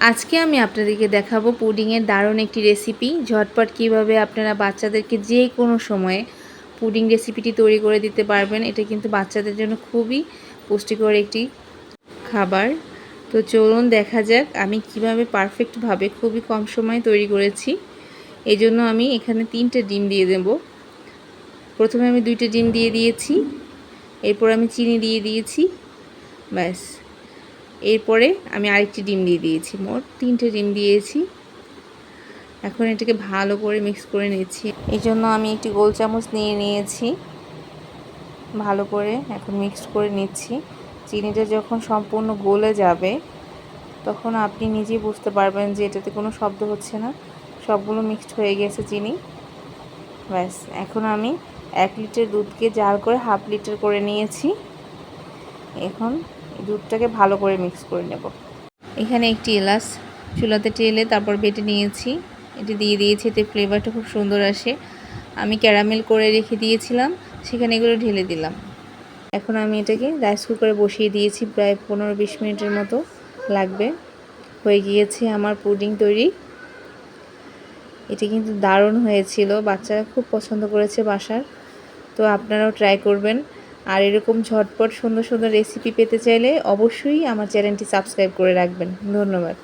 আজকে আমি আপনাদেরকে দেখাবো পুডিংয়ের দারুণ একটি রেসিপি ঝটপট কীভাবে আপনারা বাচ্চাদেরকে যে কোনো সময়ে পুডিং রেসিপিটি তৈরি করে দিতে পারবেন, এটা কিন্তু বাচ্চাদের জন্য খুবই পুষ্টিকর একটি খাবার। তো চলুন দেখা যাক আমি কীভাবে পারফেক্টভাবে খুবই কম সময়ে তৈরি করেছি। এই জন্য আমি এখানে তিনটে ডিম দিয়ে দেব। প্রথমে আমি দুইটা ডিম দিয়ে দিয়েছি, এরপর আমি চিনি দিয়ে দিয়েছি, ব্যাস। এরপরে আমি আরেকটি ডিম দিয়ে দিয়েছি, মোট তিনটে ডিম দিয়েছি। এখন এটাকে ভালো করে মিক্স করে নিচ্ছি। এই জন্য আমি একটি গোল চামচ নিয়ে নিয়েছি। ভালো করে এখন মিক্স করে নিচ্ছি। চিনিটা যখন সম্পূর্ণ গলে যাবে, তখন আপনি নিজেই বুঝতে পারবেন যে এটাতে কোনো শব্দ হচ্ছে না। সবগুলো মিক্সড হয়ে গেছে চিনি। ব্যাস, এখন আমি এক লিটার দুধকে জাল করে হাফ লিটার করে নিয়েছি। এখন দুধটাকে ভালো করে মিক্স করে নেব। এখানে একটি এলাচ চুলাতে টেলে তারপর বেটে নিয়েছি। এটি দিয়ে দিয়েছি, এতে ফ্লেভারটা খুব সুন্দর আসে। আমি ক্যারামেল করে রেখে দিয়েছিলাম, সেখানে এগুলো ঢেলে দিলাম। এখন আমি এটাকে রাইস কুকারে বসিয়ে দিয়েছি, প্রায় পনেরো বিশ মিনিটের মতো লাগবে। হয়ে গিয়েছে আমার পুডিং তৈরি। এটি কিন্তু দারুণ হয়েছিল, বাচ্চারা খুব পছন্দ করেছে বাসার। তো আপনারাও ট্রাই করবেন। আর এরকম ঝটপট সুন্দর সুন্দর রেসিপি পেতে চাইলে অবশ্যই আমার চ্যানেলটি সাবস্ক্রাইব করে রাখবেন। ধন্যবাদ।